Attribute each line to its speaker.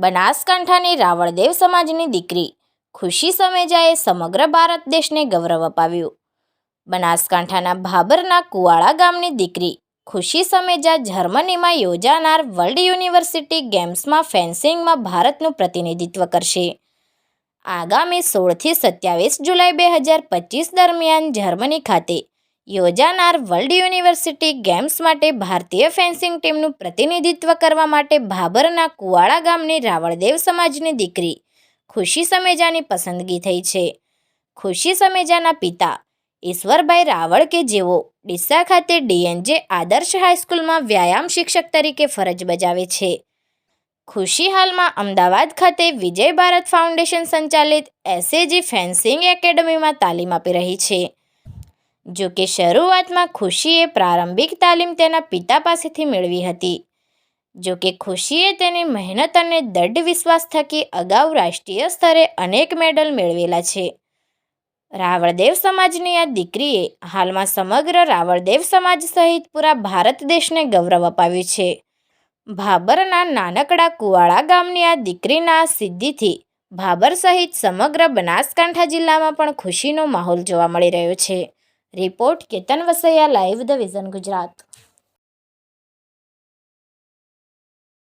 Speaker 1: બનાસકાંઠાની રાવળદેવ સમાજની દીકરી ખુશી સમેજાએ સમગ્ર ભારત દેશને ગૌરવ અપાવ્યું. બનાસકાંઠાના ભાબરના કુવાળા ગામની દીકરી ખુશી સમેજા જર્મનીમાં યોજાનાર વર્લ્ડ યુનિવર્સિટી ગેમ્સમાં ફેન્સિંગમાં ભારતનું પ્રતિનિધિત્વ કરશે. આગામી સોળથી સત્યાવીસ જુલાઈ બે હજાર પચીસ દરમિયાન જર્મની ખાતે યોજાનાર વર્લ્ડ યુનિવર્સિટી ગેમ્સ માટે ભારતીય ફેન્સિંગ ટીમનું પ્રતિનિધિત્વ કરવા માટે ભાબરના કુવાડા ગામની રાવળદેવ સમાજની દીકરી ખુશી સમેજાની પસંદગી થઈ છે. ખુશી સમેજાના પિતા ઈશ્વરભાઈ રાવળ કે જેઓ ડીસા ખાતે ડીએનજે આદર્શ હાઈસ્કૂલમાં વ્યાયામ શિક્ષક તરીકે ફરજ બજાવે છે. ખુશી હાલમાં અમદાવાદ ખાતે વિજય ભારત ફાઉન્ડેશન સંચાલિત એસએજી ફેન્સિંગ એકેડમીમાં તાલીમ આપી રહી છે. જો કે શરૂઆતમાં ખુશીએ પ્રારંભિક તાલીમ તેના પિતા પાસેથી મેળવી હતી. જો કે ખુશીએ તેની મહેનત અને દૃઢ વિશ્વાસ થકી અગાઉ રાષ્ટ્રીય સ્તરે અનેક મેડલ મેળવેલા છે. રાવળદેવ સમાજની આ દીકરીએ હાલમાં સમગ્ર રાવળદેવ સમાજ સહિત પૂરા ભારત દેશને ગૌરવ અપાવ્યું છે. ભાબરના નાનકડા કુવાળા ગામની આ દીકરીના સિદ્ધિથી ભાબર સહિત સમગ્ર બનાસકાંઠા જિલ્લામાં પણ ખુશીનો માહોલ જોવા મળી રહ્યો છે. Report Ketan Vasaiya live the vision Gujarat.